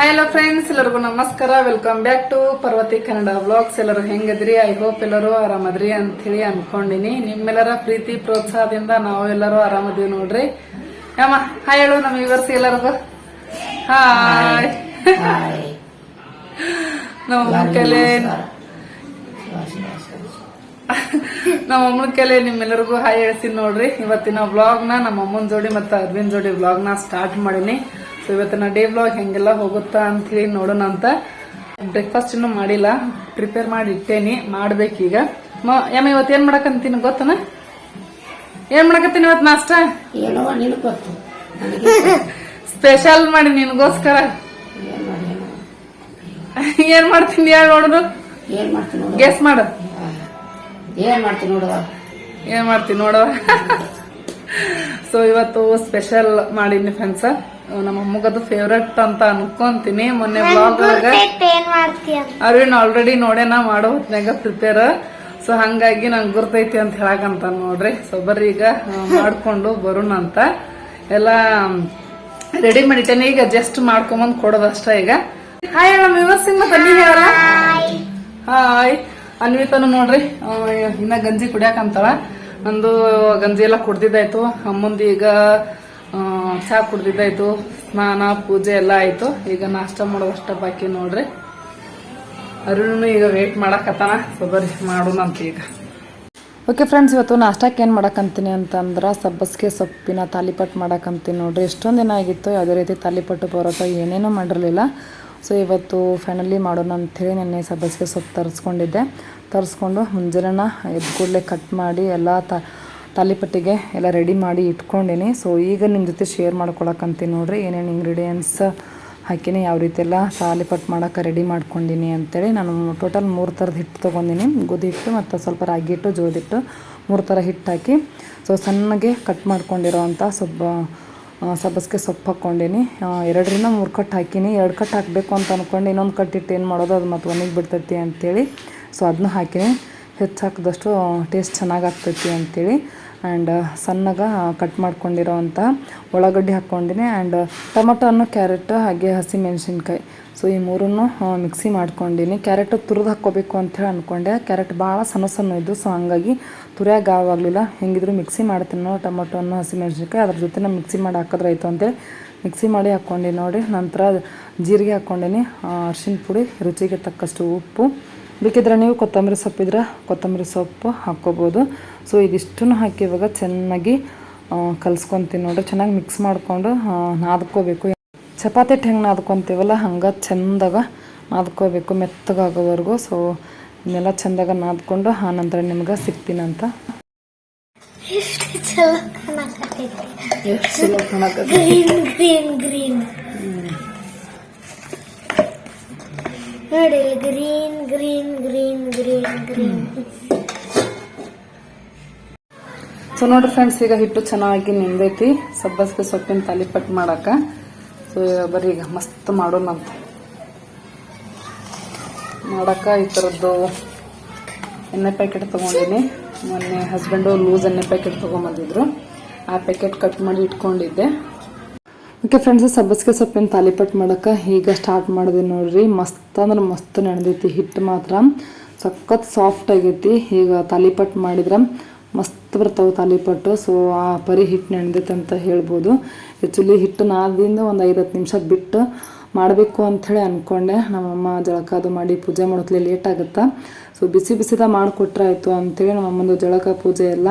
Hi hello friends ಎಲ್ಲರಿಗೂ ನಮಸ್ಕಾರ. Welcome back to Parvati Kannada vlogs ಎಲ್ಲರೂ ಹೆಂಗದ್ರಿ? ಐ ಹೋಪ್ ಎಲ್ಲರೂ ಆರಾಮದ್ರಿ ಅಂತ ಹೇಳಿ ಅನ್ಕೊಂಡಿನಿ. ನಿಮ್ಮೆಲ್ಲರ ಪ್ರೀತಿ ಪ್ರೋತ್ಸಾಹದಿಂದ ನಾವು ಎಲ್ಲರೂ ಆರಾಮದೀವಿ ನೋಡ್ರಿ. ಅಮ್ಮ ಹಾಯ್ ಹೇಳು ನಮ್ಮ ಇವರ್ಸ್ ಎಲ್ಲರಿಗೂ. ಹಾಯ್ ಹಾಯ್ ನಮ್ಮ ಕೆಲೆ ನಮ್ಮ ಅಮ್ಮನ ಕೈಲಿ ನಿಮ್ಮೆಲ್ಲರಿಗೂ ಹಾಯ್ ಹೇಳ್ತೀನಿ ನೋಡ್ರಿ. ಇವತ್ತಿನ ವ್ಲಾಗ್ನ ನಮ್ಮ ಅಮ್ಮನ ಜೋಡಿ ಮತ್ತೆ ಅರವಿಂದ್ ಜೋಡಿ ವ್ಲಾಗ್ನ ಸ್ಟಾರ್ಟ್ ಮಾಡೀನಿ. ಇವತ್ತಿನ ಡೇ ಬ್ಲಾಗ್ ಹೆಂಗೆಲ್ಲ ಹೋಗುತ್ತಾ ಅಂತ ಹೇಳಿ ನೋಡೋಣ ಅಂತ. ಬ್ರೇಕ್ಫಾಸ್ಟ್ ಇನ್ನೂ ಮಾಡಿಲ್ಲ. ಪ್ರಿಪೇರ್ ಮಾಡಿ ಇಟ್ಟೇನಿ. ಮಾಡ್ಬೇಕೀಗ. ಮ- ಯಮ್ಮ ಇವತ್ತು ಏನು ಮಾಡಕಂತೀನಿ ಗೊತ್ತನ? ಏನು ಮಾಡಕತ್ತೀನಿ ಇವತ್ತು ನಾಷ್ಟ? ಸ್ಪೆಷಲ್ ಮಾಡಿ ನಿನ್ಗೋಸ್ಕರ. ಏನ್ ಮಾಡಿ ಏನೋ. ಏನ್ ಮಾಡ್ತೀನಿ ಹೇಳಿ ನೋಡುದು? ನೋಡು. ಗೆಸ್ ಮಾಡು. ಏನ್ ಮಾಡ್ತೀನಿ ನೋಡುವ? ಏನ್ ಮಾಡ್ತೀನಿ ನೋಡುವ? ಸೊ ಇವತ್ತು ಸ್ಪೆಷಲ್ ಮಾಡೀನಿ ಫ್ರೆಂಡ್ಸ್ ನಮ್ಮ ಅಮ್ಮಗದು ಫೇವ್ರೆಟ್ ಅಂತ ಅನ್ಕೊಂತೀನಿ. ಮೊನ್ನೆ ಬ್ಲಾಗ್ ನಾ ಆಲ್ರೆಡಿ ನೋಡೇನ ಮಾಡೋ ಹೊತ್ನಾಗ ಪ್ರಿಪೇರ್ ಸೊ ಹಂಗಾಗಿ ನಂಗೆ ಗುರ್ತೈತಿ ಅಂತ ಹೇಳಕಂತ ನೋಡ್ರಿ. ಸೊ ಬರ್ರಿ ಈಗ ಮಾಡ್ಕೊಂಡು ಬರೋಣ ಅಂತ. ಎಲ್ಲ ರೆಡಿ ಮಾಡಿಟ್ಟೇನೆ. ಈಗ ಜಸ್ಟ್ ಮಾಡ್ಕೊಂಬಂದ್ ಕೊಡೋದಷ್ಟೇ ಈಗ. ಹಾಯ್ ನಮ್ಮ ಮತ್ತೆ ಹಾಯ್ ಅನ್ವಿತನು ನೋಡ್ರಿ ಇನ್ನ ಗಂಜಿ ಕುಡಿಯಾಕಂತಾಳ. ನಂದು ಗಂಜಿ ಎಲ್ಲ ಕುಡ್ದಿದ್ದಾಯ್ತು. ಅಮ್ಮಂದು ಈಗ ಆ, ಚಾ ಕುಡ್ದಿದ್ದಾಯ್ತು ಸ್ನಾನ ಪೂಜೆ ಎಲ್ಲ ಆಯ್ತು. ಈಗ ನಾಷ್ಟ ಮಾಡೋದಷ್ಟ ಬಾಕಿ ನೋಡ್ರಿ. ಅರುಣನು ಈಗ ವೇಟ್ ಮಾಡಕತ್ತಾನ. ಸೊ ಮಾಡೋಣ ಅಂತ ಈಗ. ಓಕೆ ಫ್ರೆಂಡ್ಸ್ ಇವತ್ತು ನಾಷ್ಟಕ್ಕೆ ಏನು ಮಾಡಕ್ಕಂತೀನಿ ಅಂತಂದ್ರೆ ಸಬ್ಬಸ್ಗೆ ಸೊಪ್ಪಿನ ತಾಲಿಪಟ್ಟು ಮಾಡಕ್ಕಂತೀನಿ ನೋಡ್ರಿ. ಎಷ್ಟೊಂದು ದಿನ ಆಗಿತ್ತು ಯಾವುದೇ ರೀತಿ ತಾಲಿಪಟ್ಟು ಪರೋಟ ಏನೇನೂ ಮಾಡಿರಲಿಲ್ಲ. ಸೊ ಇವತ್ತು ಫೈನಲಿ ಮಾಡೋಣ ಅಂಥೇಳಿ ನೆನ್ನೆ ಸಬ್ಬಸ್ಗೆ ಸೊಪ್ಪು ತರಿಸ್ಕೊಂಡಿದ್ದೆ. ತರಿಸ್ಕೊಂಡು ಮುಂಜಾನೆ ಎದ್ದು ಕೂಡಲೇ ಕಟ್ ಮಾಡಿ ಎಲ್ಲ ತ ತಾಲಿಪಟ್ಟಿಗೆ ಎಲ್ಲ ರೆಡಿ ಮಾಡಿ ಇಟ್ಕೊಂಡಿನಿ. ಸೊ ಈಗ ನಿಮ್ಮ ಜೊತೆ ಶೇರ್ ಮಾಡ್ಕೊಳಕ್ಕಂತೀನಿ ನೋಡ್ರಿ, ಏನೇನು ಇಂಗ್ರೀಡಿಯೆಂಟ್ಸ್ ಹಾಕಿನಿ, ಯಾವ ರೀತಿ ಎಲ್ಲ ತಾಲಿಪಟ್ಟು ಮಾಡೋಕೆ ರೆಡಿ ಮಾಡ್ಕೊಂಡಿನಿ ಅಂತೇಳಿ ನಾನು ಟೋಟಲ್ ಮೂರು ಥರದ ಹಿಟ್ಟು ತೊಗೊಂಡಿನಿ. ಗೋಧಿ ಹಿಟ್ಟು ಮತ್ತು ಸ್ವಲ್ಪ ರಾಗಿ ಹಿಟ್ಟು ಜೋದಿಟ್ಟು ಮೂರು ಥರ ಹಿಟ್ಟು ಹಾಕಿ. ಸೊ ಸಣ್ಣಗೆ ಕಟ್ ಮಾಡ್ಕೊಂಡಿರೋ ಅಂಥ ಸೊಬ್ಬ ಸಬ್ಬಸ್ಗೆ ಸೊಪ್ಪು ಹಾಕ್ಕೊಂಡೀನಿ. ಎರಡರಿಂದ ಮೂರು ಕಟ್ ಹಾಕಿನಿ. ಎರಡು ಕಟ್ ಹಾಕಬೇಕು ಅಂತ ಅಂದ್ಕೊಂಡು ಇನ್ನೊಂದು ಕಟ್ ಇಟ್ಟು ಏನು ಮಾಡೋದು, ಅದು ಮತ್ತು ಒಣಗಿ ಬಿಡ್ತೈತಿ ಅಂಥೇಳಿ ಸೊ ಅದನ್ನ ಹಾಕಿನಿ. ಹೆಚ್ಚು ಹಾಕಿದಷ್ಟು ಟೇಸ್ಟ್ ಚೆನ್ನಾಗಿ ಆಗ್ತೈತಿ ಅಂತೇಳಿ. ಆ್ಯಂಡ್ ಸಣ್ಣಗೆ ಕಟ್ ಮಾಡ್ಕೊಂಡಿರೋ ಅಂಥ ಉಳ್ಳಾಗಡ್ಡಿ ಹಾಕ್ಕೊಂಡಿನಿ ಆ್ಯಂಡ್ ಟೊಮೊಟೊ ಹಣ್ಣು ಕ್ಯಾರೆಟ್, ಹಾಗೆ ಹಸಿ ಮೆಣಸಿನ್ಕಾಯಿ. ಸೊ ಈ ಮೂರನ್ನು ಮಿಕ್ಸಿ ಮಾಡ್ಕೊಂಡಿನಿ. ಕ್ಯಾರೆಟು ತುರಿದು ಹಾಕ್ಕೋಬೇಕು ಅಂಥೇಳಿ ಅಂದ್ಕೊಂಡೆ ಕ್ಯಾರೆಟ್ ಭಾಳ ಸಣ್ಣ ಸಣ್ಣ ಇದ್ದು ಸೊ ಹಂಗಾಗಿ ತುರಿಯಾಗ ಆಗಲಿಲ್ಲ ಹೆಂಗಿದ್ರು ಮಿಕ್ಸಿ ಮಾಡ್ತೀನಿ ಟೊಮಟೊ ಹಣ್ಣು ಹಸಿ ಮೆಣಸಿನ್ಕಾಯಿ ಅದ್ರ ಜೊತೆ ಮಿಕ್ಸಿ ಮಾಡಿ ಹಾಕಿದ್ರೆ ಆಯಿತು ಅಂತೇಳಿ ಮಿಕ್ಸಿ ಮಾಡಿ ಹಾಕ್ಕೊಂಡು ನೋಡಿ. ನಂತರ ಜೀರಿಗೆ ಹಾಕ್ಕೊಂಡೀನಿ ಅರ್ಶಿನ ಪುಡಿ, ರುಚಿಗೆ ತಕ್ಕಷ್ಟು ಉಪ್ಪು. ಬೇಕಿದ್ರೆ ನೀವು ಕೊತ್ತಂಬರಿ ಸೊಪ್ಪಿದ್ರೆ ಕೊತ್ತಂಬರಿ ಸೊಪ್ಪು ಹಾಕ್ಕೋಬೋದು. ಸೊ ಇದಿಷ್ಟನ್ನು ಹಾಕಿ ಇವಾಗ ಚೆನ್ನಾಗಿ ಕಲಿಸ್ಕೊತೀನಿ ನೋಡ್ರಿ. ಚೆನ್ನಾಗಿ ಮಿಕ್ಸ್ ಮಾಡಿಕೊಂಡು ನಾದ್ಕೋಬೇಕು. ಚಪಾತಿ ಇಟ್ಟು ಹೆಂಗೆ ನಾದ್ಕೊತೀವಲ್ಲ ಹಂಗೆ ಚೆಂದಾಗ ನಾದ್ಕೋಬೇಕು ಮೆತ್ತಗಾಗೋವರೆಗೂ. ಸೊ ಇನ್ನೆಲ್ಲ ಚೆಂದಾಗ ನಾದ್ಕೊಂಡು ಆ ನಂತರ ನಿಮ್ಗೆ ಸಿಗ್ತೀನಂತ ಗ್ರೀನ್ ಗ್ರೀನ್ ಗ್ರೀನ್ ನೋಡಿ green green green green green. So ನೋಡ್ರಿ ಫ್ರೆಂಡ್ಸ್ ಈಗ ಹಿಟ್ಟು ಚೆನ್ನಾಗಿ ನಿಂದೈತಿ. ಸಬ್ಬಸ್ಗೆ ಸೊಪ್ಪಿನ ತಾಲಿಪಟ್ಟು ಮಾಡಾಕ. ಸೊ ಬರೀ ಈಗ ಮಸ್ತ್ ಮಾಡೋಣಂತ ಮಾಡಾಕ ಈ ಥರದ್ದು ಎಣ್ಣೆ ಪ್ಯಾಕೆಟ್ ತೊಗೊಂಡಿನಿ. ಮೊನ್ನೆ ಹಸ್ಬೆಂಡು ಲೂಸ್ ಎಣ್ಣೆ ಪ್ಯಾಕೆಟ್ ತೊಗೊಂಬಂದಿದ್ರು. ಆ ಪ್ಯಾಕೆಟ್ ಕಟ್ ಮಾಡಿ ಇಟ್ಕೊಂಡಿದ್ದೆ. ಓಕೆ ಫ್ರೆಂಡ್ಸ್ ಸಬ್ಬಸ್ಗೆ ಸೊಪ್ಪಿನ ತಾಲಿಪಟ್ಟು ಮಾಡೋಕೆ ಈಗ ಸ್ಟಾರ್ಟ್ ಮಾಡಿದೆ ನೋಡ್ರಿ. ಮಸ್ತ್ ಅಂದ್ರೆ ಮಸ್ತ್ ನೆನೆದೈತಿ ಹಿಟ್ಟು ಮಾತ್ರ. ಸಖತ್ ಸಾಫ್ಟ್ ಆಗೈತಿ. ಈಗ ತಾಲಿಪಟ್ಟು ಮಾಡಿದ್ರೆ ಮಸ್ತ್ ಬರ್ತಾವೆ ತಾಲಿಪಟ್ಟು ಸೊ ಆ ಪರಿ ಹಿಟ್ಟು ನೆನೆದೈತೆ ಅಂತ ಹೇಳ್ಬೋದು. ಆ್ಯಕ್ಚುಲಿ ಹಿಟ್ಟು ನಾದಿಂದ ಒಂದು ಐದು ಹತ್ತು ನಿಮಿಷ ಬಿಟ್ಟು ಮಾಡಬೇಕು ಅಂಥೇಳಿ ಅಂದ್ಕೊಂಡೆ ನಮ್ಮಮ್ಮ ಜಳಕ ಅದು ಮಾಡಿ ಪೂಜೆ ಮಾಡೋತ್ಲೆ ಲೇಟ್ ಆಗುತ್ತಾ. ಸೊ ಬಿಸಿ ಬಿಸಿದ ಮಾಡಿಕೊಟ್ರೆ ಆಯಿತು ಅಂಥೇಳಿ ನಮ್ಮಮ್ಮಂದು ಜಳಕ ಪೂಜೆ ಎಲ್ಲ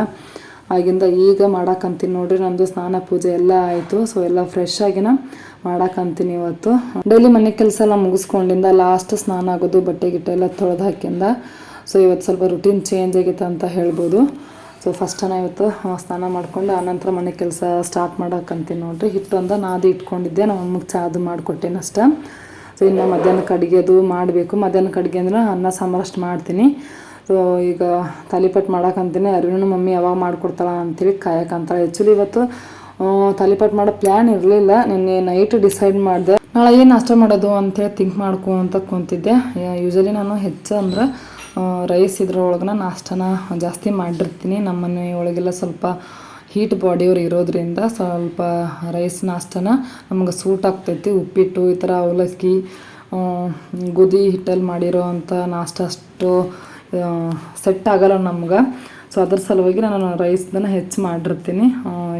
ಆಗಿಂದ ಈಗ ಮಾಡಾಕಂತೀನಿ ನೋಡ್ರಿ ನಂದು ಸ್ನಾನ ಪೂಜೆ ಎಲ್ಲ ಆಯಿತು ಸೊ ಎಲ್ಲ ಫ್ರೆಶ್ ಆಗಿನ ಮಾಡಾಕಂತೀನಿ ಇವತ್ತು. ಡೈಲಿ ಮನೆ ಕೆಲಸ ಎಲ್ಲ ಮುಗಿಸ್ಕೊಂಡಿಂದ ಲಾಸ್ಟ್ ಸ್ನಾನ ಆಗೋದು, ಬಟ್ಟೆ ಗಿಟ್ಟೆ ಎಲ್ಲ ತೊಳೆದು ಹಾಕಿಂದ ಸೊ ಇವತ್ತು ಸ್ವಲ್ಪ ರುಟೀನ್ ಚೇಂಜ್ ಆಗೈತೆ ಅಂತ ಹೇಳ್ಬೋದು. ಸೊ ನಾನು ಇವತ್ತು ಸ್ನಾನ ಮಾಡ್ಕೊಂಡು ಆನಂತರ ಮನೆ ಕೆಲಸ ಸ್ಟಾರ್ಟ್ ಮಾಡಾಕಂತೀನಿ ನೋಡ್ರಿ. ಅಂದ ನಾದಿ ಇಟ್ಕೊಂಡಿದ್ದೆ ನಮ್ಮ ಅಮ್ಮಗೆ ಚಾದು ಮಾಡಿಕೊಟ್ಟೇನೆ ಅಷ್ಟೇ. ಸೊ ಇನ್ನು ಮಧ್ಯಾಹ್ನಕ್ಕೆ ಅಡುಗೆದು ಮಾಡಬೇಕು. ಮಧ್ಯಾಹ್ನಕ್ಕೆ ಅಡುಗೆ ಅಂದ್ರೆ ಅನ್ನ ಸಾಂಬಾರು ಅಷ್ಟು ಮಾಡ್ತೀನಿ. ಈಗ ತಾಲಿಪಟ್ಟು ಮಾಡಾಕಂತೀನಿ ಅರಿವಿನ ಮಮ್ಮಿ ಯಾವಾಗ ಮಾಡಿಕೊಡ್ತಾಳ ಅಂತೇಳಿ ಕಾಯಕಂತಾಳೆ. ಆ್ಯಕ್ಚುಲಿ ಇವತ್ತು ತಲೆಪಟ್ ತಾಲಿಪಟ್ಟು ಮಾಡೋ ಪ್ಲ್ಯಾನ್ ಇರಲಿಲ್ಲ. ನಿನ್ನೆ ನೈಟ್ ಡಿಸೈಡ್ ಮಾಡಿದೆ. ನಾಳೆ ಏನು ನಾಷ್ಟ ಮಾಡೋದು ಅಂತೇಳಿ ಥಿಂಕ್ ಮಾಡ್ಕೊ ಅಂತ ಕುಂತಿದ್ದೆ. ಯೂಶಲಿ ನಾನು ಹೆಚ್ಚು ಅಂದ್ರೆ ರೈಸ್ ಇದ್ರೊಳಗನ ನಾಷ್ಟನ ಜಾಸ್ತಿ ಮಾಡಿರ್ತೀನಿ. ನಮ್ಮ ಮನೆಯೊಳಗೆಲ್ಲ ಸ್ವಲ್ಪ ಹೀಟ್ ಬಾಡಿಯವ್ರು ಇರೋದ್ರಿಂದ ಸ್ವಲ್ಪ ರೈಸ್ ನಾಷ್ಟನ ನಮ್ಗೆ ಸೂಟ್ ಆಗ್ತೈತಿ. ಉಪ್ಪಿಟ್ಟು ಈ ಥರ ಅವಲಕ್ಕಿ ಗುದಿ ಹಿಟ್ಟಲ್ಲಿ ಮಾಡಿರೋ ಅಂಥ ನಾಷ್ಟ ಅಷ್ಟು ಸೆಟ್ ಆಗಲ್ಲ ನಮ್ಗೆ. ಸೊ ಅದ್ರ ಸಲುವಾಗಿ ನಾನು ರೈಸ್ದನ್ನ ಹೆಚ್ಚು ಮಾಡಿರ್ತೀನಿ.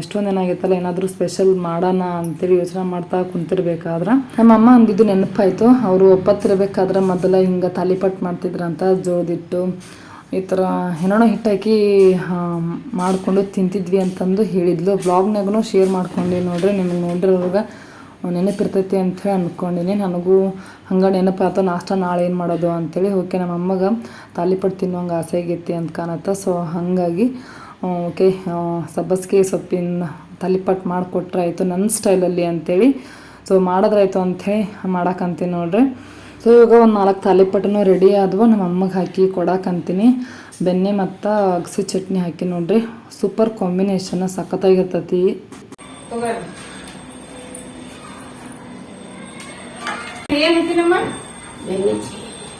ಎಷ್ಟೊಂದು ಏನಾಗೈತಲ್ಲ ಏನಾದರೂ ಸ್ಪೆಷಲ್ ಮಾಡೋಣ ಅಂತೇಳಿ ಯೋಚನೆ ಮಾಡ್ತಾ ಕುಂತಿರ್ಬೇಕಾದ್ರೆ. ನಮ್ಮ ಅಮ್ಮ ಅಂದಿದ್ದು ನೆನಪಾಯ್ತು. ಅವರು ಒಪ್ಪತ್ತಿರಬೇಕಾದ್ರೆ ಮೊದಲ ಹಿಂಗೆ ತಾಲಿಪಟ್ ಮಾಡ್ತಿದ್ರಂತ ಜೋದಿಟ್ಟು ಈ ಥರ ಏನೋ ಹಿಟ್ಟಾಕಿ ಮಾಡಿಕೊಂಡು ತಿಂತಿದ್ವಿ ಅಂತಂದು ಹೇಳಿದ್ಲು. ಬ್ಲಾಗ್ನಾಗೂ ಶೇರ್ ಮಾಡ್ಕೊಂಡು ನೋಡ್ರಿ, ನಿಮ್ಗೆ ನೋಡಿರೋವಾಗ ನೆನಪಿರ್ತೈತಿ ಅಂಥೇಳಿ ಅಂದ್ಕೊಂಡಿನಿ ನನಗೂ ಹಂಗೆ ನೆನಪಾತ ನಾಷ್ಟ ನಾಳೆ ಏನು ಮಾಡೋದು ಅಂಥೇಳಿ ಓಕೆ ನಮ್ಮ ಅಮ್ಮಗೆ ತಾಲಿಪಟ್ಟು ತಿನ್ನೋಂಗೆ ಆಸೆ ಆಗೈತಿ ಅಂತ ಕಾಣತ್ತ. ಸೊ ಹಾಗಾಗಿ ಓಕೆ ಸಬ್ಬಸ್ಗೆ ಸೊಪ್ಪಿನ ತಾಲಿಪಟ್ಟು ಮಾಡಿಕೊಟ್ರೆ ಆಯಿತು ನನ್ನ ಸ್ಟೈಲಲ್ಲಿ ಅಂಥೇಳಿ ಸೊ ಮಾಡಿದ್ರಾಯ್ತು ಅಂಥೇಳಿ ಮಾಡಕ್ಕಂತೀನಿ ನೋಡ್ರಿ. ಸೊ ಇವಾಗ ಒಂದು ನಾಲ್ಕು ತಾಲಿಪಟ್ಟನು ರೆಡಿ ಆದವು. ನಮ್ಮ ಅಮ್ಮಗೆ ಹಾಕಿ ಕೊಡಕ್ಕಂತೀನಿ ಬೆಣ್ಣೆ ಮತ್ತು ಅಗಸಿ ಚಟ್ನಿ ಹಾಕಿ ನೋಡ್ರಿ. ಸೂಪರ್ ಕಾಂಬಿನೇಷನ್ ಸಖತ್ತಾಗಿರ್ತೈತಿ. ಏನು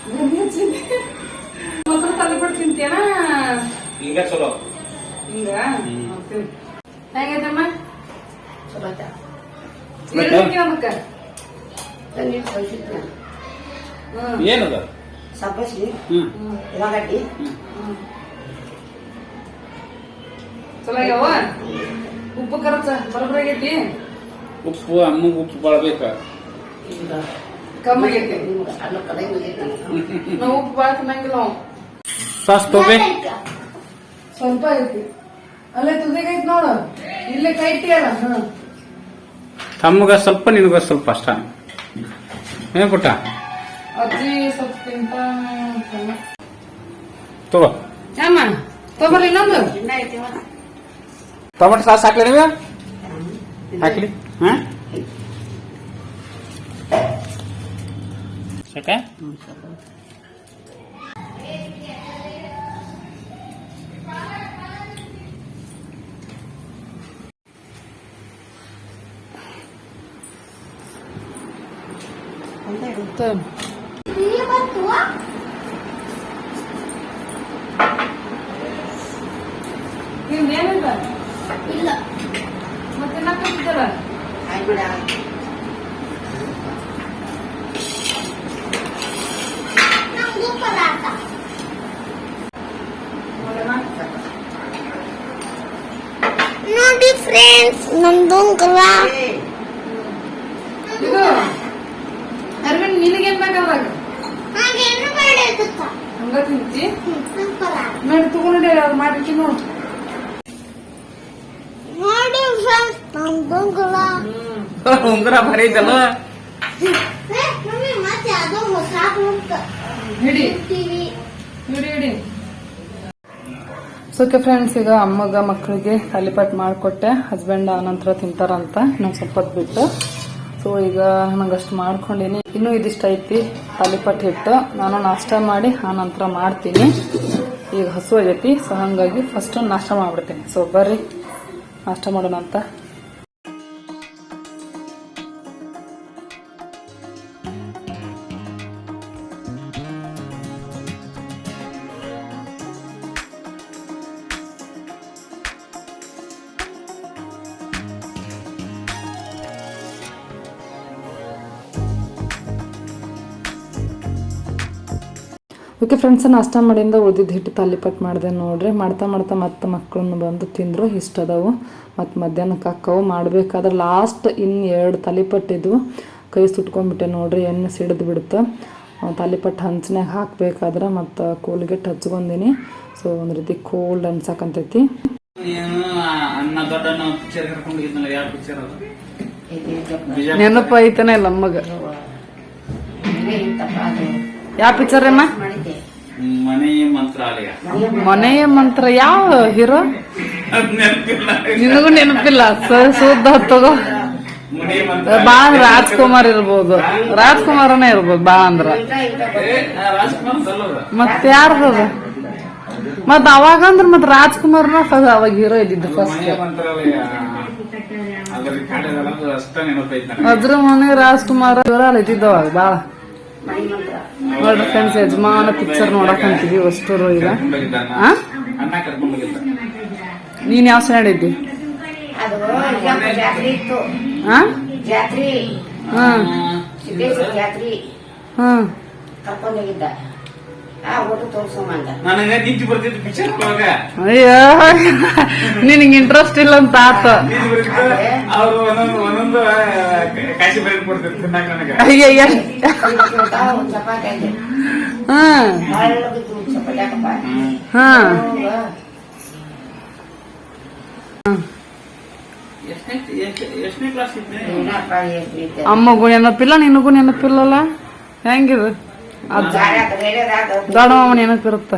ಬೆನ್ನಿಚ್ಚಿ ಮೊಸರು ತಾಲಿಪಟ್ಟು ತಿಂತೇನ ಹಿಂಗ ಚಲೋ. ಹಿಂಗ ಹೆಂಗೈತಮ್ಮ? ಏನದ? ಸಬ್ಬಸ್ಗಿ ಹ್ಮ್. ಉಳ್ಳಾಗಡ್ಡಿ. ಚಲೋ ಆಗ್ಯಾವ ಉಪ್ಪು ಖರ್ಚ ಬರಬರ ಆಗೈತಿ ಉಪ್ಪು ಅಮ್ಮ ಉಪ್ಪು ಬಾಳ್ಬೇಕ ಕಮ್ಮಿ ಆಗೈತಿ ನಿಮ್ಗೆ ಅಲ್ಲ ಕಡೆ ನಾವು ಉಪ್ಪು ಭಾಳ ತಿನ್ನಂಗಿಲ್ಲ ನಾವು ಸಾಸ್ ತಗೋಬೇ ಸ್ವಲ್ಪ ಐತಿ. ಅಲ್ಲೇ ತುದಿಗೈತಿ ನೋಡು. ಇಲ್ಲೇ ಕೈ ಇಟ್ಟಿಯಲ್ಲ ತಮ್ಮಗ ಸ್ವಲ್ಪ ನಿನಗ ಸ್ವಲ್ಪ ಅಷ್ಟ. ಏನ್ ಪುಟ್ಟ? ಅಜ್ಜಿ ಸ್ವಲ್ಪ ತಿಂತ ತಗೋ. ಅಮ್ಮ ತಗೋರಿ ಇನ್ನೊಂದು. ಟೊಮೆಟೊ ಸಾಸ್ ಹಾಕ್ಲಿ ನೀವು? ಹಾಕ್ಲಿ. ಹಾ? ಸಾಕ ಇಲ್ಲಿ ಬಂತು ಏನಿಲ್ಲ ಇಲ್ಲ ಮತ್ತೆ ನಾಕಿದ್ದಾರ ಹಾಯ್ ಬಿಡ ನಮ್ಗೂ ಪದಾರ್ಥ ನೋಡಿ ನಮ್ದೊಂಗಲ ಇದು ಅರವಿಂದ್ ನಿನಗೇನ್ ಗೊತ್ತಾ ಹಂಗ ತಿಂತಿ? ನೋಡಿ ತಗೊಂಡೆ ಅವ್ರು ಮಾಡಿರ್ತೀನಿ ನೋಡು. ನೋಡಿ ಫ್ರೆಂಡ್ಸ್ ನಮ್ದೊಂಗಲ ಉಂಗುರ ಹೊಸ ಉಂಟು ಹಿಡಿ ಹಿಡಿ. ಓಕೆ ಫ್ರೆಂಡ್ಸ್ ಈಗ ಅಮ್ಮಗ ಮಕ್ಕಳಿಗೆ ತಾಲಿಪಟ್ ಮಾಡಿಕೊಟ್ಟೆ. ಹಸ್ಬೆಂಡ್ ಆನಂತರ ತಿಂತಾರಂತ. ನಂಗೆ ಸ್ವಲ್ಪ ಬಿಟ್ಟು. ಸೊ ಈಗ ನಂಗಷ್ಟು ಮಾಡ್ಕೊಂಡಿನಿ. ಇನ್ನೂ ಇದಿಷ್ಟ ಐತಿ. ತಾಲಿಪಟ್ಟು ಹಿಟ್ಟು. ನಾನು ನಾಷ್ಟ ಮಾಡಿ, ಆನಂತರ ಮಾಡ್ತೀನಿ. ಈಗ ಹಸು ಆಗೈತಿ ಸೊ ಹಾಗಾಗಿ ಫಸ್ಟು ನಾಷ್ಟ ಮಾಡ್ಬಿಡ್ತೀನಿ. ಸೊ ಬರ್ರಿ. ನಾಷ್ಟ ಮಾಡೋಣ ಅಂತ ಓಕೆ ಫ್ರೆಂಡ್ಸ್ ನಾಷ್ಟ ಮಾಡಿಂದ ಉಳಿದಿದ್ದು ಹಿಟ್ಟು ತಾಲಿಪಟ್ ಮಾಡಿದೆ ನೋಡ್ರಿ. ಮಾಡ್ತಾ ಮಾಡ್ತಾ ಮತ್ತೆ ಮಕ್ಕಳನ್ನು ಬಂದು ತಿಂದರು. ಇಷ್ಟ ಅದಾವು ಮತ್ತು ಮಧ್ಯಾಹ್ನಕ್ಕೆ ಅಕ್ಕವು ಮಾಡಬೇಕಾದ್ರೆ ಲಾಸ್ಟ್ ಇನ್ನು ಎರಡು ತಾಲಿಪಟ್ಟಿದ್ವು ಕೈ ಸುಟ್ಕೊಂಡ್ಬಿಟ್ಟೆ ನೋಡ್ರಿ ಎಣ್ಣೆ ಸಿಡಿದು ಬಿಡುತ್ತೆ ತಾಲಿಪಟ್ಟು ಹಂಚಿನಾಗ ಹಾಕಬೇಕಾದ್ರೆ ಮತ್ತು ಕೋಲ್ಗೆಟ್ ಹಚ್ಕೊಂದಿನಿ. ಸೊ ಒಂದು ರೀತಿ ಕೋಲ್ಡ್ ಇದು ನೆನಪು ಐತನೇ ಅದು ಯಾವ ಪಿಕ್ಚರ್ ಅಮ್ಮ? ಮಂತ್ರಾಲಯ. ಮನೆಯ ಮಂತ್ರ ಯಾವ ಹೀರೋ ನಿನಗೂ ನೆನಪಿಲ್ಲ ಸುದ್ದ ತಗೋ. ಬಾ ಅಂದ್ರ ರಾಜ್ಕುಮಾರ್ ಇರ್ಬೋದು. ರಾಜ್ಕುಮಾರನೇ ಇರ್ಬೋದು ಬಾ ಅಂದ್ರ. ರಾಜ್ಕುಮಾರ್ ಮತ್ ಯಾರದ ಮತ್ ಅವಾಗ ಅಂದ್ರ ಮತ್ ರಾಜ್ಕುಮಾರ್ನ ಫ- ಅವಾಗ ಹೀರೋ ಇದ್ದಿದ್ದು ಫಸ್ಟ್ ಅದ್ರ ಮನೆ ರಾಜ್ಕುಮಾರ್ ಇವರ ಅಲ್ಲಿ ಇದ್ದಿದ್ದು ಅವಾಗ ಬಾಳ ನೋಡ್ರಿ ಫ್ರೆಂಡ್ಸ್ ಯಜಮಾನ ಪಿಕ್ಚರ್ ನೋಡಕ್ ಅಂತೀವಿ ಅಷ್ಟೂರು ಈಗ. ನೀನ್ ಯಾವ ಸೈಡ್ ಇದ್ದಿ? ಇತ್ತು ಹಾ. ಅಯ್ಯೋ ನಿನಗೆ ಇಂಟ್ರೆಸ್ಟ್ ಇಲ್ಲ ಅಂತ ಆತ ನಿಂತು ಬರ್ತಿತ್ತು ಅವ್ರು ಒಂದೊಂದು ಒಂದೊಂದು ಆ, ಕಾಶಿ ಬರೆದು ಕೊಡ್ತಿದ್ರು ತಿನ್ನಾಕ ನನಗೆ ಅಯ್ಯಯ್ಯ ಒಂದ್ ಚಪಾತಿ ಆಯ್ತು ಹ್ಮ್ ಹಳ್ಳಗಿತ್ತು ಒಂದ್ ಚಪಾತಿ ಹಾಕಪ್ಪ ಹಾ ಹೌದಾ? ಎಷ್ಟನೇ ಎಷ್ಟ್- ಎಷ್ಟನೇ ಕ್ಲಾಸ್ ಇದ್ದೆ ಏನಪ್ಪ ಎಷ್ಟ್ ಐತೆ? ಅಮ್ಮಗೂ ನೆನಪಿಲ್ಲ ನಿನಗೂ ನೆನಪಿಲ್ಲಲ್ಲ ಹೆಂಗಿದು ಅಜ್ಜ ಸ್ಟೇಷನ್ ನೆನಪಿರುತ್ತ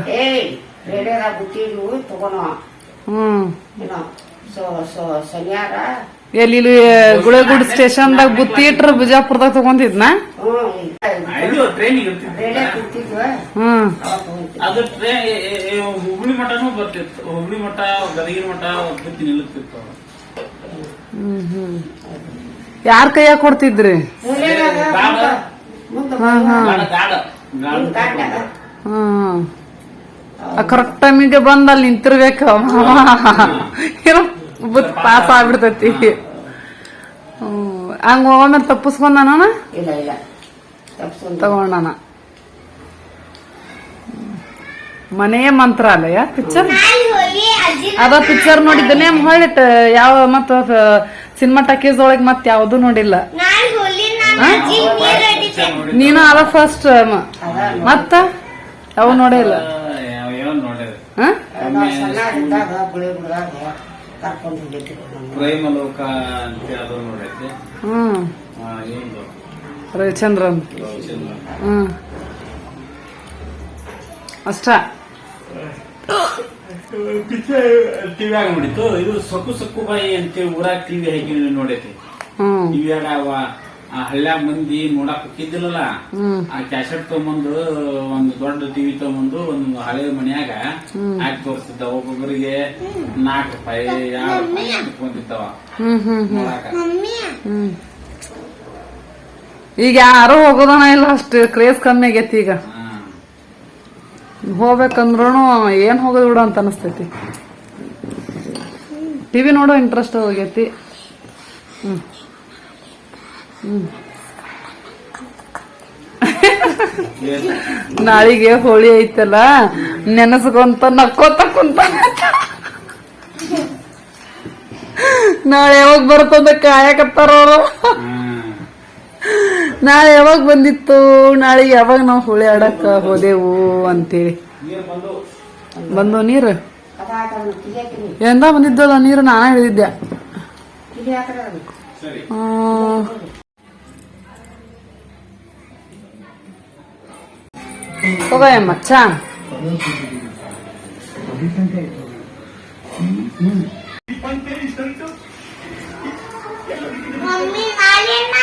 ಹ್ಮ್. ಎಲ್ಲಿ ಗುಳೆಗುಡ್ ಸ್ಟೇಷನ್ದಾಗ ಬುತ್ತಿ ಇಟ್ರ ಬಿಜಾಪುರದಾಗ ತಗೊಂಡಿದ್ನಾ? ಹ್ಮ್. ಅದು ಟ್ರೈನ್ ಹುಬ್ಳಿ ಮಠನೂ ಬರ್ತಿತ್ತು. ಹುಬ್ಳಿ ಮಠ ಗದಗಿನ ಮಠ ಬುತ್ತಿ ನಿಲ್ಲುತ್ತಿತ್ತು ಹ್ಮ್ ಹ್ಮ್. ಯಾರ ಕೈಯಾಗ ಕೊಡ್ತಿದ್ರಿ? ಕರೆಕ್ಟ್ ಟೈಮಿಗೆ ಬಂದ ಅಲ್ಲಿ ನಿಂತಿರ್ಬೇಕು. ಏನೋ ಬುತ್ ಪಾಸ್ ಆಗ್ಬಿಡ್ತೈತಿ. ಹಂಗ ಒಮ್ಮೆ ತಪ್ಪಿಸ್ಕೊಂಡಾನ ಇಲ್ಲ ಇಲ್ಲ. ತಪ್ಸ್ಕೊಂಡು ತಗೊಂಡಾನ ಮನೆಯ ಮಂತ್ರಾಲಯ ಪಿಕ್ಚರ್ ನಾಳೆ ಹೋಗಿ ಅಜ್ಜಿ ಅದ ಪಿಕ್ಚರ್ ನೋಡಿದ್ದನೇ ಹೊಳಿಟ್ ಯಾವ ಮತ್ತ ಸಿನಿಮಾ ಟಾಕೀಸ್ ಒಳಗೆ ಮತ್ ಯಾವ್ದು ನೋಡಿಲ್ಲ. ನಾನು ಅದ ಫಸ್ಟ್ ಮತ್ತ? ಯಾವ ನೋಡೇ ಇಲ್ಲ. ಯಾವ ನೋಡಿದ್ರೆ ಹ? ನಾವು ಸಣ್ಣದಿದ್ದಾಗ ಗುಳಿ ಗುಡ್ದಾಗ ಕರ್ಕೊಂಡು ಹೋಗಿದ್ವಿ ನಮ್ಮ ಅಂತ ಅದು ನೋಡೈತೆ. ಹ್ಮ್. ಆ, ಏನು ರವಿಚಂದ್ರನ್. ಹ್ಮ್. ಅಷ್ಟ. ಟಿವಿ ಟಿವಿಯಾಗ ನೋಡಿತ್ತು ಇದು ಸೊಕ್ಕು ಸೊಕ್ಕು ಬಾಯಿ ಅಂತೇಳಿ ಊರಾಗ ಟಿವಿ ಹಾಕಿ ನೋಡೈತಿ. ಹ್ಮ್. ಟಿವಿಯಾಗ ಅವ ಆ ಹಳ್ಳ್ಯಾಗ ಮಂದಿ ನೋಡಕ್ ಹೋಗಿದ್ದಿಲ್ಲ ಆ ಕ್ಯಾಸೆಟ್ ತಗೊಂಬಂದು ಒಂದು ದೊಡ್ಡ ಟಿವಿ ತಗೊಂಬಂದು ಒಂದು ಹಳೆ ಮನ್ಯಾಗ ಹಾಕಿ ತೋರಿಸ್ತಿದ್ದ ಒಬ್ಬೊಬ್ಬರಿಗೆ ನಾಲ್ಕು ರೂಪಾಯಿ ಎರಡು ರೂಪಾಯಿ ನೋಡಾಕ. ಮಮ್ಮಿ ಈಗ ಯಾರು ಹೋಗೋದಣ ಇಲ್ಲ ಅಷ್ಟು ಕ್ರೇಜ್ ಕಮ್ಮಿ ಆಗೈತಿ ಈಗ. ಹೋಗ್ಬೇಕಂದ್ರೂ ಏನ್ ಹೋಗೋದು ಬಿಡು ಅಂತ ಅನಸ್ತೈತಿ. ಟಿವಿ ನೋಡೋ ಇಂಟ್ರೆಸ್ಟ್ ಹೋಗೈತಿ. ಹ್ಮ್. ನಾಳಿಗೆ ಹೋಳಿ ಐತಲ್ಲ ನೆನಸ್ಕೊಂತ ನಕ್ಕೋತ ಕುಂತ. ನಾಳೆ ಯಾವಾಗ ಬರ್ತದ ಕಾಯಕತ್ತಾರವ್ರು ನಾಳೆ ಯಾವಾಗ ಬಂದಿತ್ತು ನಾಳೆ ಯಾವಾಗ ನಾವು ಹೋಳಿ ಆಡಕ್ ಹೋದೆವು ಅಂತೇಳಿ. ಬಂದು ನೀರ್? ಎಂದ ಬಂದಿದ್ದಲ್ಲ ನೀರು ನಾನ ಹಿಡಿದಿದ್ದೆ ಆ, ಮಮ್ಮಿ ನಾಳೆನ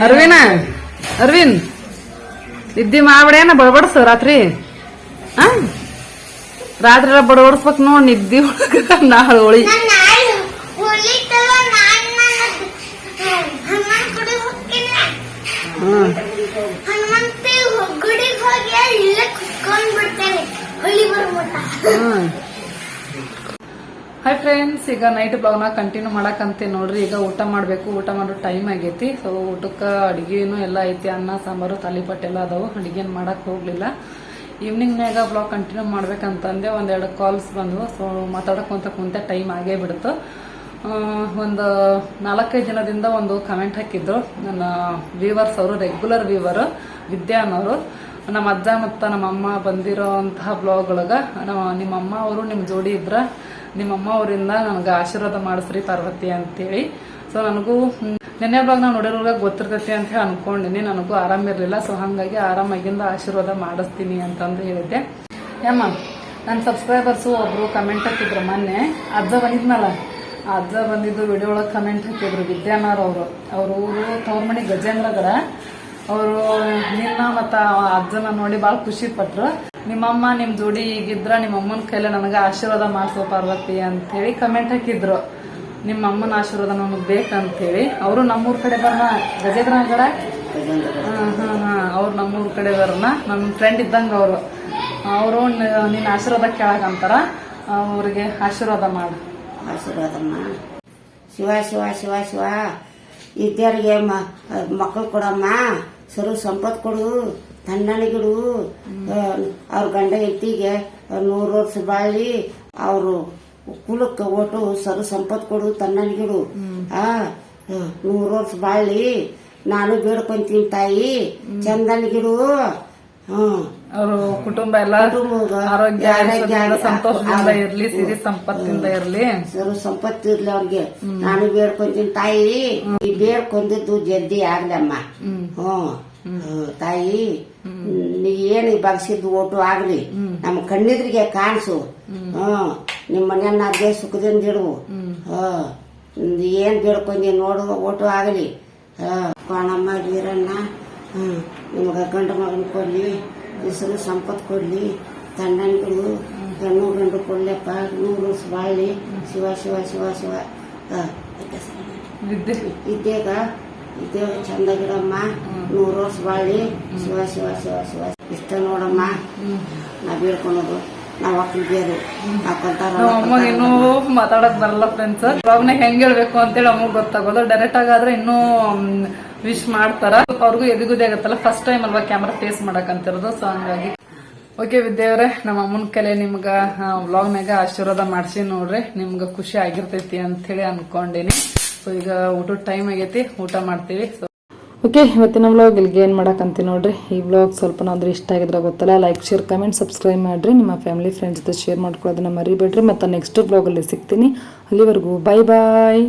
ಅರವಿನ ಅರವಿಂದ್ ಇದ್ದಿ ಮಾಡ್ಬಿಡೇನ ಬಡಬಡ್ಸ ರಾತ್ರಿ. ರಾತ್ರಿ ಬಡ ಓಡಿಸ್ಬೇಕು ನೋಡ್ ನಿದ್ದಿ ಒಳಗ. ನಾಳೆ ಹೋಳಿ. ಹಾಯ್ ಫ್ರೆಂಡ್ಸ್ ಈಗ ನೈಟ್ ಬ್ಲಾಗ್ನ ಕಂಟಿನ್ಯೂ ಮಾಡಕಂತೆ ನೋಡ್ರಿ. ಈಗ ಊಟ ಮಾಡಬೇಕು ಊಟ ಮಾಡೋ ಟೈಮ್ ಆಗೈತಿ. ಸೊ ಊಟಕ್ಕೆ ಅಡಿಗೆನು ಎಲ್ಲ ಐತಿ. ಅನ್ನ ಸಾಂಬಾರು ತಾಲಿಪಟ್ಟೆಲ್ಲ ಅದಾವು. ಅಡಿಗೆನ್ ಮಾಡಕ್ ಹೋಗ್ಲಿಲ್ಲ. ಈವ್ನಿಂಗ್ನಾಗ ಬ್ಲಾಗ್ ಕಂಟಿನ್ಯೂ ಮಾಡ್ಬೇಕಂತಂದೆ ಒಂದೆರಡು ಕಾಲ್ಸ್ ಬಂದವು. ಸೊ ಮಾತಾಡಕೊಂತ ಕುಂತೆ ಟೈಮ್ ಆಗೇ ಬಿಡ್ತು. ಒಂದು ನಾಲ್ಕೈದು ದಿನದಿಂದ ಒಂದು ಕಮೆಂಟ್ ಹಾಕಿದ್ರು. ನನ್ನ ವ್ಯೂವರ್ಸ್ ಅವರು ರೆಗ್ಯುಲರ್ ವ್ಯೂವರ್ ವಿದ್ಯಾ ಅನ್ನೋರು ನಮ್ಮ ಅಜ್ಜ ಮತ್ತು ನಮ್ಮ ಅಮ್ಮ ಬಂದಿರೋಂತಹ ಬ್ಲಾಗ್ ಒಳಗ ನಮ್ಮ ನಿಮ್ಮಮ್ಮ ಅವರು ನಿಮ್ಮ ಜೋಡಿ ಇದ್ರ. ನಿಮ್ಮಮ್ಮ ಅವರಿಂದ ನನಗೆ ಆಶೀರ್ವಾದ ಮಾಡಿಸ್ರಿ ಪಾರ್ವತಿ ಅಂತೇಳಿ. ಸೊ ನನಗೂ ನೆನ್ನೆ ಬ್ಲಾಗ್ ನಾವು ನೋಡಿರೋವಾಗ ಗೊತ್ತಿರ್ತೈತಿ ಅಂತ ಹೇಳಿ ಅನ್ಕೊಂಡಿನಿ. ನನಗೂ ಆರಾಮಿರ್ಲಿಲ್ಲ ಸೊ ಹಾಗಾಗಿ ಆರಾಮಾಗಿಂದ ಆಶೀರ್ವಾದ ಮಾಡಿಸ್ತೀನಿ ಅಂತಂದು ಹೇಳಿದ್ದೆ. ಯಮ್ಮ ನನ್ನ ಸಬ್ಸ್ಕ್ರೈಬರ್ಸು ಒಬ್ರು ಕಮೆಂಟ್ ಹಾಕಿದ್ರು ಮೊನ್ನೆ. ಅಜ್ಜ ಬಂದಿದ್ನಲ್ಲ, ಅಜ್ಜ ಬಂದಿದ್ದು ವಿಡಿಯೋ ಒಳಗೆ ಕಮೆಂಟ್ ಹಾಕಿದ್ರು ವಿದ್ಯಾನಾರ್ ಅವರು. ಅವ್ರ ಊರು ತವ್ರಮಣಿ ಗಜೇಂದ್ರಗಡ. ಅವರು ನಿನ್ನ ಮತ್ತು ಅಜ್ಜನ ನೋಡಿ ಭಾಳ ಖುಷಿ ಪಟ್ರು. ನಿಮ್ಮಮ್ಮ ನಿಮ್ಮ ಜೋಡಿ ಈಗಿದ್ರ ನಿಮ್ಮ ಅಮ್ಮನ ಕೈಲಿ ನನಗೆ ಆಶೀರ್ವಾದ ಮಾಡಿಸೋ ಪಾರ್ವತಿ ಅಂತ ಹೇಳಿ ಕಮೆಂಟ್ ಹಾಕಿದ್ರು. ನಿಮ್ಮ ಅಮ್ಮನ ಆಶೀರ್ವಾದ ನಮಗೆ ಬೇಕಂತೇಳಿ. ಅವರು ನಮ್ಮೂರ ಕಡೆ ಬರೋಣ ಗಜೇಂದ್ರ ಹಾಂ ಹಾಂ ಹಾಂ. ಅವ್ರು ನಮ್ಮೂರ ಕಡೆ ಬರೋಣ. ನಮ್ಮ ಫ್ರೆಂಡ್ ಇದ್ದಂಗೆ ಅವರು. ಅವರು ನಿನ್ನ ಆಶೀರ್ವಾದ ಕೇಳಕಂತಾರ ಅವ್ರಿಗೆ ಆಶೀರ್ವಾದ ಮಾಡು. ಆಶೀರ್ವಾದಮ್ಮ ಶಿವ ಶಿವ ಶಿವ ಶಿವ. ಇದ್ದರಿಗೆ ಮಕ್ಕಳು ಕೊಡಮ್ಮ. ಸರು ಸಂಪತ್ ಕೊಡು. ತಣ್ಣನಿಗಿಡು ಅವ್ರ ಗಂಡ ಹೆಂಡತಿಗೆ ನೂರು ವರ್ಷ ಬಾಳಿ ಅವರು ಕುಲಕ್ಕೆ ಓಟು ಸರು ಸಂಪತ್ ಕೊಡು ತಣ್ಣನಿಗಿಡು ಆ ನೂರು ವರ್ಷ ಬಾಳಿ ನಾನು ಬೇಡ್ಕೊಂತೀನಿ ತಾಯಿ ಚಂದನಿಗಿಡು ಅವರು ಕುಟುಂಬ ಎಲ್ಲ ಆರೋಗ್ಯ ಸಂತೋಷದಿಂದ. ಇರ್ಲಿ ಸಿರಿ ಸಂಪತ್ತಿಂದ ಇರ್ಲಿ. ಸರು ಸಂಪತ್ತು ಇರ್ಲಿ ಅವ್ರಿಗೆ. ನಾನು ಬೇಡ್ಕೊಂತೀನಿ ತಾಯಿ. ಈ ಬೇಡ್ಕೊಂಡಿದ್ದು ಜಲ್ದಿ ಆಗ್ಲಮ್ಮ ಹ್ಮ್, ತಾಯಿ. ನೀ ಏನು ಬಗ್ಸಿದ್ದು ಓಟು ಆಗ್ಲಿ. ನಮ್ಮ ಕಣ್ಣಿದ್ರಿಗೆ ಕಾಣಿಸು. ಹ್ಮ್ ನಿಮ್ಮ ಮನೆಯನ್ನ ಅದೇ ಸುಖದಿಂದ ಇಡುವು ಹಾ ಏನ್ ಬೇಡ್ಕೊಂಡಿ ನೋಡು ಓಟು ಆಗಲಿ. ಕಾಣಮ್ಮ ವೀರಣ್ಣ ಹ್ಮ್ ನಿಮ್ಗೆ ಗಂಡು ಮಗನ ಕೊಡ್ಲಿ ಹೆಸರು ಸಂಪತ್ ಕೊಡ್ಲಿ ತಂಡನ್ಗಳು ಹೆಣ್ಣು ಗಂಡು ಕೊಡ್ಲಪ್ಪ ನೂರು ವರ್ಷ ಬಾಳ್ಲಿ ಶಿವ ಶಿವ ಶಿವ. ಶಿವ ಇದ್ದೇಗ ಚಂದ ಗಿಡಮ್ಮ ನೂರು ವರ್ಷ ಬಾಳಿ ಶಿವ ಶಿವ ಶಿವ ಶಿವ. ಇಷ್ಟ ನೋಡಮ್ಮ. ನಾ ಬೀಳ್ಕೊಳೋದು ನಾವ್ ಅಮ್ಮಗೆ ಇನ್ನೂ ಮಾತಾಡಕ್ ಬರಲ್ಲ ಫ್ರೆಂಡ್ಸ್ ಬ್ಲಾಗ್ನಾಗ ಹೆಂಗ್ ಹೇಳ್ಬೇಕು ಅಂತೇಳಿ ಅಮ್ಮಗೆ ಗೊತ್ತಾಗೋದು ಡೈರೆಕ್ಟ್ ಆಗಾದ್ರೆ ಇನ್ನೂ ವಿಶ್ ಮಾಡ್ತಾರ? ಅವ್ರಿಗೂ ಎದುಗುದೇ ಆಗತ್ತಲ್ಲ ಫಸ್ಟ್ ಟೈಮ್ ಅಲ್ವಾ ಕ್ಯಾಮ್ರಾ ಫೇಸ್ ಮಾಡಕಂತಿರೋದು ಸೊ ಹಂಗಾಗಿ. ಓಕೆ ವಿದ್ಯಾವ್ರೆ ನಮ್ಮ ಅಮ್ಮನ ಕಲೆ ನಿಮ್ಗ ವ್ಲಾಗ್ನಾಗ ಆಶೀರ್ವಾದ ಮಾಡಿಸಿ ನೋಡ್ರಿ. ನಿಮ್ಗ ಖುಷಿ ಆಗಿರ್ತೈತಿ ಅಂತ ಹೇಳಿ ಅನ್ಕೊಂಡೇನಿ. ಸೊ ಈಗ ಊಟದ ಟೈಮ್ ಆಗೈತಿ ಊಟ ಮಾಡ್ತೀವಿ. ಸೊ ಓಕೆ ಇವತ್ತಿನ ವ್ಲಾಗ್ ಇಲ್ಲಿಗೆ ಏನು ಮಾಡೋಕ್ಕಂತ ನೋಡ್ರಿ? ಈ ವ್ಲಾಗ್ ಸ್ವಲ್ಪ ನಾದ್ರೆ ಇಷ್ಟ ಆಗಿದ್ರೆ ಗೊತ್ತಲ್ಲ ಲೈಕ್ ಶೇರ್ ಕಮೆಂಟ್ ಸಬ್ಸ್ಕ್ರೈಬ್ ಮಾಡಿರಿ. ನಿಮ್ಮ ಫ್ಯಾಮಿಲಿ ಫ್ರೆಂಡ್ಸ್ ಜೊತೆ ಶೇರ್ ಮಾಡ್ಕೊಳ್ಳೋದನ್ನ ಮರಿಬೇಡ್ರಿ. ಮತ್ತೆ ನೆಕ್ಸ್ಟ್ ವ್ಲಾಗಲ್ಲಿ ಸಿಗ್ತೀನಿ. ಅಲ್ಲಿವರೆಗೂ ಬಾಯ್ ಬಾಯ್